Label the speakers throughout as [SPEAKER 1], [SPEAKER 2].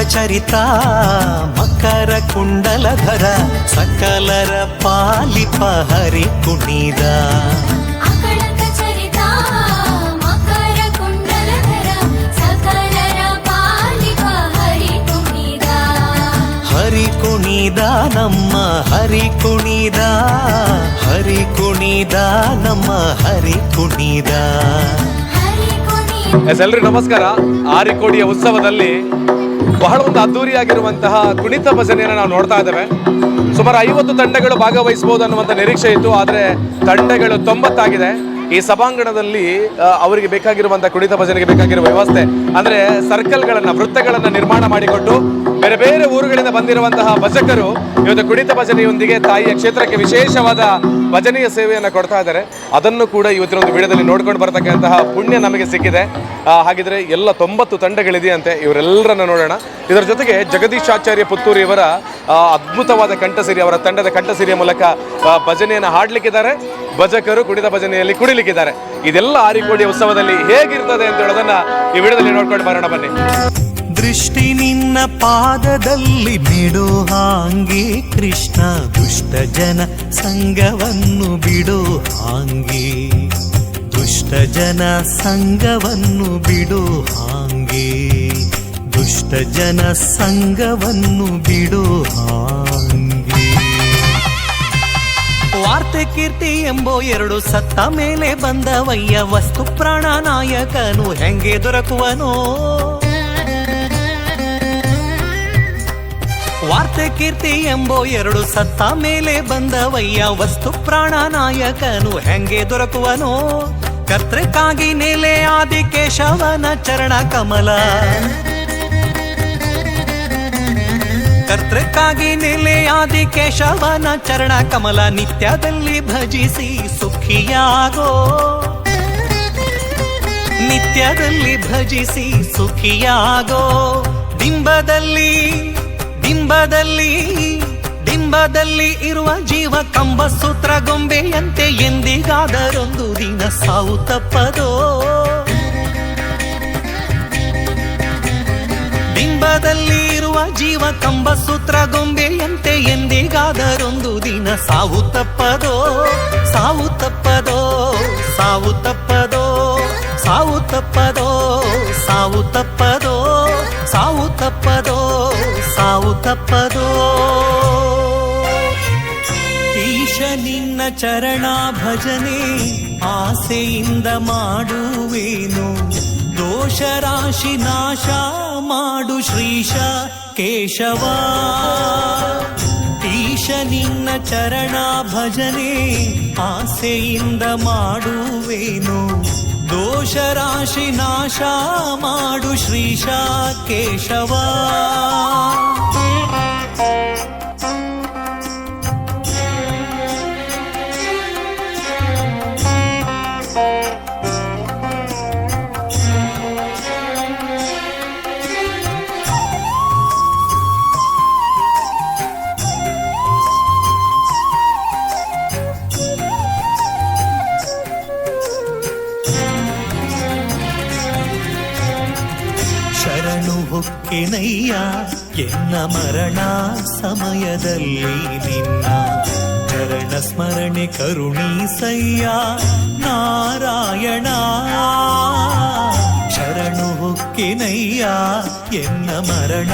[SPEAKER 1] ಚರಿತ ಮಕರ ಕುಂಡಲಧರ ಸಕಲರ ಪಾಲಿಪ ಹರಿ ಕುಣಿದ.
[SPEAKER 2] ಅಕಳಂಕ ಮಕರ ಕುಂಡಲಧರ ಸಕಲರ ಪಾಲಿಪ ಹರಿ ಕುಣಿದ.
[SPEAKER 1] ಹರಿ ಕುಣಿದ ನಮ್ಮ ಹರಿ ಕುಣಿದ. ಹರಿ ಕುಣಿದ ನಮ್ಮ ಹರಿ ಕುಣಿದ.
[SPEAKER 2] ಹರಿ ಕುಣಿದ.
[SPEAKER 3] ಎಸ್ ಎಲ್ರಿಗೂ ನಮಸ್ಕಾರ. ಆರಿಕೋಡಿಯ ಉತ್ಸವದಲ್ಲಿ ಬಹಳ ಒಂದು ಅದ್ದೂರಿಯಾಗಿರುವಂತಹ ಕುಣಿತ ಭಜನೆಯನ್ನು ನಾವು ನೋಡ್ತಾ ಇದ್ದೇವೆ. ಸುಮಾರು ಐವತ್ತು ತಂಡಗಳು ಭಾಗವಹಿಸಬಹುದು ಅನ್ನುವಂಥ ನಿರೀಕ್ಷೆ ಇತ್ತು, ಆದರೆ ತಂಡಗಳು ತೊಂಬತ್ತಾಗಿದೆ. ಈ ಸಭಾಂಗಣದಲ್ಲಿ ಅವರಿಗೆ ಬೇಕಾಗಿರುವಂತಹ ಕುಣಿತ ಭಜನೆಗೆ ಬೇಕಾಗಿರುವ ವ್ಯವಸ್ಥೆ, ಅಂದ್ರೆ ಸರ್ಕಲ್ಗಳನ್ನು ವೃತ್ತಗಳನ್ನ ನಿರ್ಮಾಣ ಮಾಡಿಕೊಟ್ಟು ಬೇರೆ ಬೇರೆ ಊರುಗಳಿಂದ ಬಂದಿರುವಂತಹ ಭಜಕರು ಇವತ್ತು ಕುಣಿತ ಭಜನೆಯೊಂದಿಗೆ ತಾಯಿಯ ಕ್ಷೇತ್ರಕ್ಕೆ ವಿಶೇಷವಾದ ಭಜನೆಯ ಸೇವೆಯನ್ನು ಕೊಡ್ತಾ ಇದ್ದಾರೆ. ಅದನ್ನು ಕೂಡ ಇವತ್ತಿನ ಒಂದು ವಿಡಿಯೋದಲ್ಲಿ ನೋಡ್ಕೊಂಡು ಬರತಕ್ಕಂತಹ ಪುಣ್ಯ ನಮಗೆ ಸಿಕ್ಕಿದೆ. ಹಾಗಿದ್ರೆ ಎಲ್ಲ ತೊಂಬತ್ತು ತಂಡಗಳಿದೆಯಂತೆ ಇವರೆಲ್ಲರನ್ನ ನೋಡೋಣ. ಇದರ ಜೊತೆಗೆ ಜಗದೀಶ್ ಆಚಾರ್ಯ ಪುತ್ತೂರು ಇವರ ಅದ್ಭುತವಾದ ಕಂಠಸಿರಿ, ಅವರ ತಂಡದ ಕಂಠಸಿರಿಯ ಮೂಲಕ ಭಜನೆಯನ್ನು ಹಾಡ್ಲಿಕ್ಕಿದ್ದಾರೆ. ಭಜಕರು ಕುಣಿತ ಭಜನೆಯಲ್ಲಿ ಕುಡಿಲಿಕ್ಕಿದ್ದಾರೆ ಇದೆಲ್ಲ ಆರಿಕೋಡಿ ಉತ್ಸವದಲ್ಲಿ ಹೇಗಿರ್ತದೆ ಅಂತ ಹೇಳೋದನ್ನ ಈ ವಿಡಿಯೋದಲ್ಲಿ ನೋಡ್ಕೊಂಡು ಬರೋಣ ಬನ್ನಿ.
[SPEAKER 1] ದೃಷ್ಟಿ ನಿನ್ನ ಪಾದದಲ್ಲಿ ನೆಡೋ ಹಾಂಗೆ ಕೃಷ್ಣ. ದುಷ್ಟ ಜನ ಸಂಘವನ್ನು ಬಿಡೋ ಹಾಂಗೆ. ದುಷ್ಟ ಜನ ಸಂಘವನ್ನು ಬಿಡೋ ಹಾಂಗೆ. ದುಷ್ಟ ಜನ ಸಂಘವನ್ನು ಬಿಡೋ ಹಾಂಗೆ. ವಾರ್ತೆ ಕೀರ್ತಿ ಎಂಬೋ ಎರಡು ಸತ್ತ ಮೇಲೆ ಬಂದವಯ್ಯ ವಸ್ತು ಪ್ರಾಣ ನಾಯಕನು ಹೆಂಗೆ ದೊರಕುವನೋ? ವಾರ್ತೆ ಕೀರ್ತಿ ಎಂಬೋ ಎರಡು ಸತ್ತ ಮೇಲೆ ಬಂದವಯ್ಯ. ವಸ್ತು ಪ್ರಾಣ ನಾಯಕನು ಹೆಂಗೆ ದೊರಕುವನೋ? ಕರ್ತೃಕ್ಕಾಗಿ ನೆಲೆ ಆದಿ ಕೇಶವನ ಚರಣ ಕಮಲ. ಕರ್ತೃಕ್ಕಾಗಿ ಆದಿ ಕೇಶವನ ಚರಣ ಕಮಲ. ನಿತ್ಯದಲ್ಲಿ ಭಜಿಸಿ ಸುಖಿಯಾಗೋ. ನಿತ್ಯದಲ್ಲಿ ಭಜಿಸಿ ಸುಖಿಯಾಗೋ. ಡಿಂಬದಲ್ಲಿ ಡಿಂಬದಲ್ಲಿ ಬಿಂಬದಲ್ಲಿ ಇರುವ ಜೀವ ಕಂಬ ಸೂತ್ರ ಗೊಂಬೆಯಂತೆ ಎಂದಿಗಾದರೊಂದು ದಿನ ಸಾವು ತಪ್ಪದೋ? ಬಿಂಬದಲ್ಲಿ ಇರುವ ಜೀವ ಕಂಬ ಸೂತ್ರ ಗೊಂಬೆಯಂತೆ ಎಂದಿಗಾದರೊಂದು ದಿನ ಸಾವು ತಪ್ಪದೋ? ಸಾವು ತಪ್ಪದೋ? ಸಾವು ತಪ್ಪದೋ? ಸಾವು ತಪ್ಪದೋ? ಸಾವು ತಪ್ಪದೋ? ಸಾವು ತಪ್ಪದೋ? ಸಾವು ತಪ್ಪದೋ? ಈಶ ನಿನ್ನ ಚರಣ ಭಜನೆ ಆಸೆಯಿಂದ ಮಾಡುವೇನು? ದೋಷ, ರಾಶಿ, ನಾಶ ಮಾಡು ಶ್ರೀಶ, ಕೇಶವ. ಈಶ ನಿನ್ನ ಚರಣ ಭಜನೆ ಆಸೆಯಿಂದ ಮಾಡುವೇನು? ದೋಷ ರಾಶಿ ನಾಶ ಮಾಡು ಶ್ರೀಶ ಕೇಶವ ಶರಣು ಹೊಕ್ಕೆನಯ್ಯ ಎನ್ನ ಮರಣ ಸಮಯದಲ್ಲಿ ನಿನ್ನ ಚರಣ ಸ್ಮರಣೆ ಕರುಣೀಸಯ್ಯ ನಾರಾಯಣ ಶರಣು ಹೊಕ್ಕೆನಯ್ಯ ಎನ್ನ ಮರಣ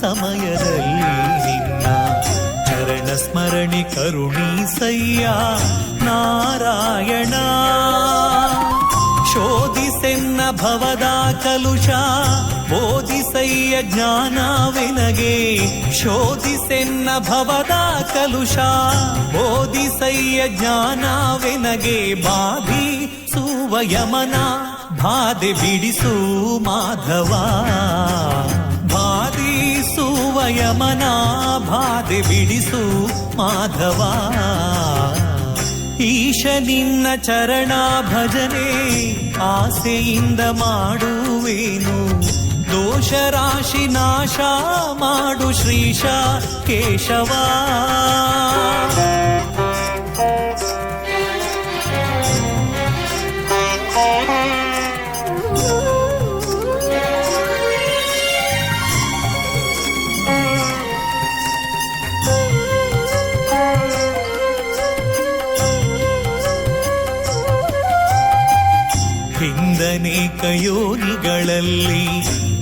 [SPEAKER 1] ಸಮಯದಲ್ಲಿ ನಿನ್ನ ಚರಣ ಸ್ಮರಣೆ ಕರುಣೀಸಯ್ಯ ನಾರಾಯಣ ಶೋಧಿಸೆನ್ನ ಭವದ ಕಲುಷ ಬೋಧಿಸಯ್ಯ ಜ್ಞಾನವೆನಗೆ ಶೋಧಿಸೆನ್ನ ಭವದ ಕಲುಷ ಬೋಧಿಸಯ್ಯ ಜ್ಞಾನವೆನಗೆ ಬಾಧಿ ಸುವ ಯಮನ, ಬಾಧೆ ಬಿಡಿಸು ಮಾಧವ. ಬಾಧಿಸುವ ಯಮನ, ಬಾಧೆ ಬಿಡಿಸು ಮಾಧವ. ಈಶ ಚರಣ ಭಜನೆ ಆಸೆಯಿಂದ ಮಾಡುವೇನು? ದೋಷ ರಾಶಿ ನಾಶ ಮಾಡು ಶ್ರೀಶ ಕೇಶವ. ಹಿಂದನೇಕ ಯೋನಿಗಳಲ್ಲಿ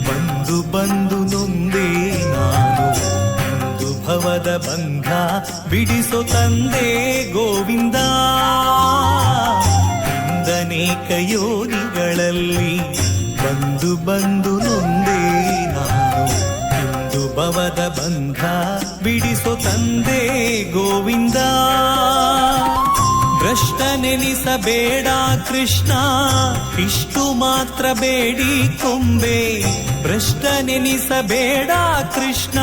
[SPEAKER 1] ಬಂದು ಬಂದು ನೊಂದೇ ನಾನು. ಬಂದು ಭವದ ಬಂಧ ಬಿಡಿಸೋ ತಂದೆ ಗೋವಿಂದ. ಹಿಂದನೇಕ ಯೋನಿಗಳಲ್ಲಿ ಬಂದು ಬಂದು ನೊಂದೇ ನಾನು. ಬಂದು ಭವದ ಬಂಧ ಬಿಡಿಸೋ ತಂದೆ ಗೋವಿಂದ. ಭ್ರಷ್ಟ ನೆನೆಸಬೇಡ ಕೃಷ್ಣ. ಇಷ್ಟು ಮಾತ್ರ ಬೇಡಿ ಕೊಂಬೆ. ಭ್ರಷ್ಟ ನೆನೆಸಬೇಡ ಕೃಷ್ಣ.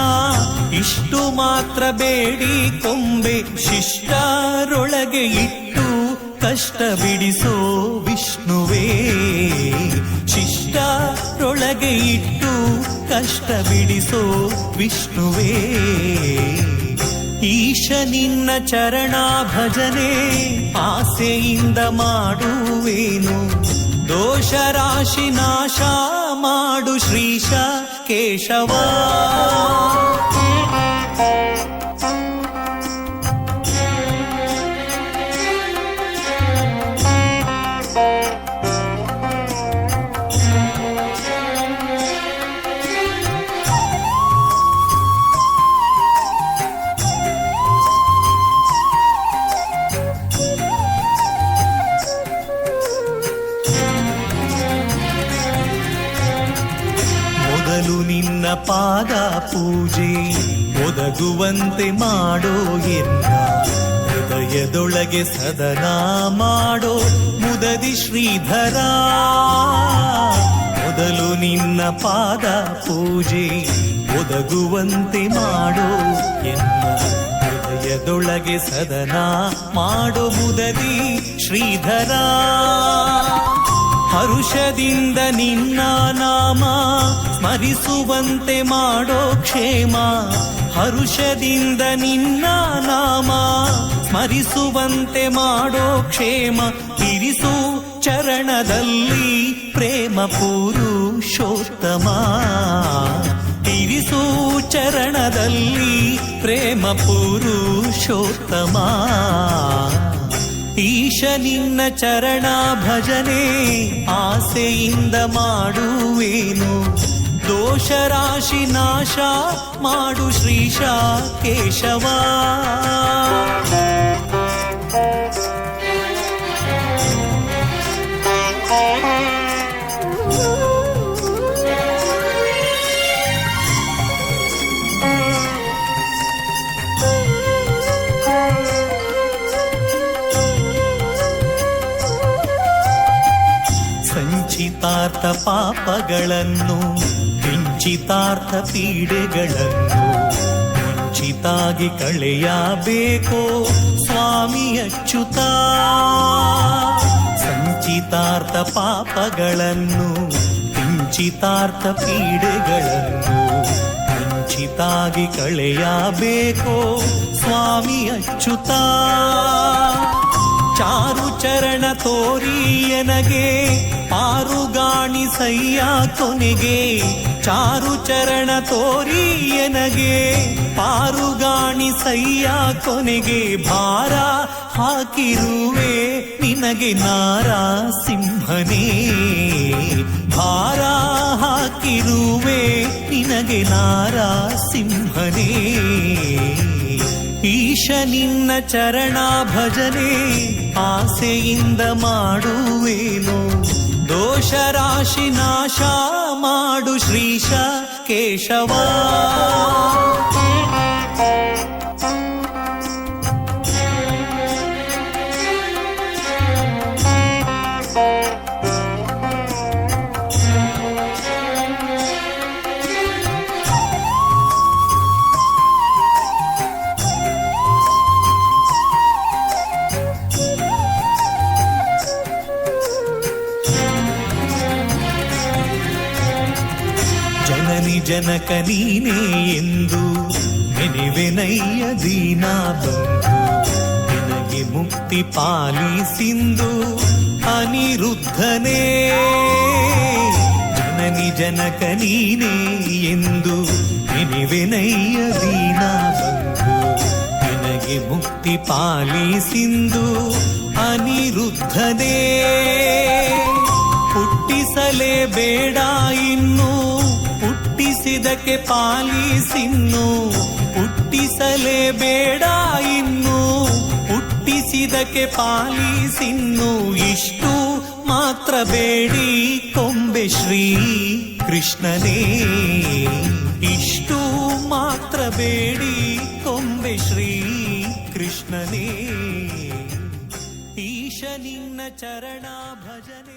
[SPEAKER 1] ಇಷ್ಟು ಮಾತ್ರ ಬೇಡಿ ಕೊಂಬೆ. ಶಿಷ್ಟರೊಳಗೆ ಇಟ್ಟು ಕಷ್ಟ ಬಿಡಿಸೋ ವಿಷ್ಣುವೇ. ಶಿಷ್ಟರೊಳಗೆ ಇಟ್ಟು ಕಷ್ಟ ಬಿಡಿಸೋ ವಿಷ್ಣುವೇ. ಈಶ ನಿನ್ನ ಚರಣ ಭಜನೆ ಆಸೆಯಿಂದ ಮಾಡುವೇನು? ದೋಷ ರಾಶಿ ನಾಶ ಮಾಡು ಶ್ರೀಶ ಕೇಶವ. ಪೂಜೆ ಒದಗುವಂತೆ ಮಾಡೋ ಎನ್ನ ಹೃದಯದೊಳಗೆ ಸದನಾ ಮಾಡೋ ಮುದದಿ ಶ್ರೀಧರ. ಮೊದಲು ನಿನ್ನ ಪಾದ ಪೂಜೆ ಒದಗುವಂತೆ ಮಾಡೋ ಎನ್ನ ಹೃದಯದೊಳಗೆ ಸದನಾ ಮಾಡೋ ಮುದದಿ ಶ್ರೀಧರ. ಹರುಷದಿಂದ ನಿನ್ನ ನಾಮ ಸ್ಮರಿಸುವಂತೆ ಮಾಡೋ ಕ್ಷೇಮ. ಹರುಷದಿಂದ ನಿನ್ನ ನಾಮ ಸ್ಮರಿಸುವಂತೆ ಮಾಡೋ ಕ್ಷೇಮ. ಇರಿಸು ಚರಣದಲ್ಲಿ ಪ್ರೇಮ ಪುರುಷೋತ್ತಮ. ಇರಿಸು ಚರಣದಲ್ಲಿ ಪ್ರೇಮ ಪುರುಷೋತ್ತಮ. ಈಶ ನಿನ್ನ ಚರಣ ಭಜನೆ ಆಸೆಯಿಂದ ಮಾಡುವೇನು ದೋಷ ರಾಶಿ ನಾಶ ಮಾಡು ಶ್ರೀಶ ಕೇಶವ ಸಂಚಿತಾರ್ಥ ಪಾಪಗಳನ್ನು, ಕಿಂಚಿತಾರ್ಥ ಪೀಡೆಗಳನ್ನು ಮುಂಚಿತಾಗಿ ಕಳೆಯಬೇಕೋ ಸ್ವಾಮಿ ಅಚ್ಯುತ? ಸಂಚಿತಾರ್ಥ ಪಾಪಗಳನ್ನು, ಕಿಂಚಿತಾರ್ಥ ಪೀಡೆಗಳನ್ನು ಮುಂಚಿತಾಗಿ ಕಳೆಯಬೇಕೋ ಸ್ವಾಮಿ ಅಚ್ಯುತ? ಚಾರು ಚರಣ ತೋರಿಯನಗೆ ಪಾರುಗಾಣಿ ಸಯ್ಯ ಕೊನೆಗೆ. ಚಾರು ಚರಣ ತೋರಿಯನಗೆ ಪಾರುಗಾಣಿ ಸಯ್ಯ ಕೊನೆಗೆ. ಭಾರ ಹಾಕಿರುವೆ ನಿನಗೆ ನಾರಾಸಿಂಹನೇ. ಭಾರ ಹಾಕಿರುವೆ ನಿನಗೆ ನಾರಾಸಿಂಹನೇ. ಈಶ ನಿನ್ನ ಚರಣ ಭಜನೆ ಆಸೆಯಿಂದ ಮಾಡುವೇನು ದೋಷ ರಾಶಿ ನಾಶ ಮಾಡು ಶ್ರೀಶ ಕೇಶವ ಜನಕ ನೀನೇ ಎಂದು ನೆನೆವೆನಯ್ಯ ದೀನಾ ಬಂಧು ನಿನಗೆ ಮುಕ್ತಿ ಪಾಲಿಸಿಂದು ಅನಿರುದ್ಧನೇ ಜನನಿ ಜನಕ ನೀನೇ ಎಂದು ನೆನೆವೆನಯ್ಯ ದೀನಾ ಬಂಧು ನಿನಗೆ ಮುಕ್ತಿ ಪಾಲಿಸಿಂದು ಅನಿರುದ್ಧನೇ ಹುಟ್ಟಿಸಲೇಬೇಡ ಇನ್ನು ಹುಟ್ಟಿಸಿದಕ್ಕೆ ಪಾಲಿಸಿನ್ನು ಹುಟ್ಟಿಸಲೇಬೇಡ ಇನ್ನು, ಹುಟ್ಟಿಸಿದಕ್ಕೆ ಪಾಲಿಸಿನ್ನು, ಇಷ್ಟು ಮಾತ್ರ ಬೇಡಿ ಕೊಂಬೆ ಶ್ರೀ ಕೃಷ್ಣನೇ. ಇಷ್ಟು ಮಾತ್ರ ಬೇಡಿ ಕೊಂಬೆ ಶ್ರೀ ಕೃಷ್ಣನೇ. ಈಶ ನಿನ್ನ ಚರಣ ಭಜನೆ.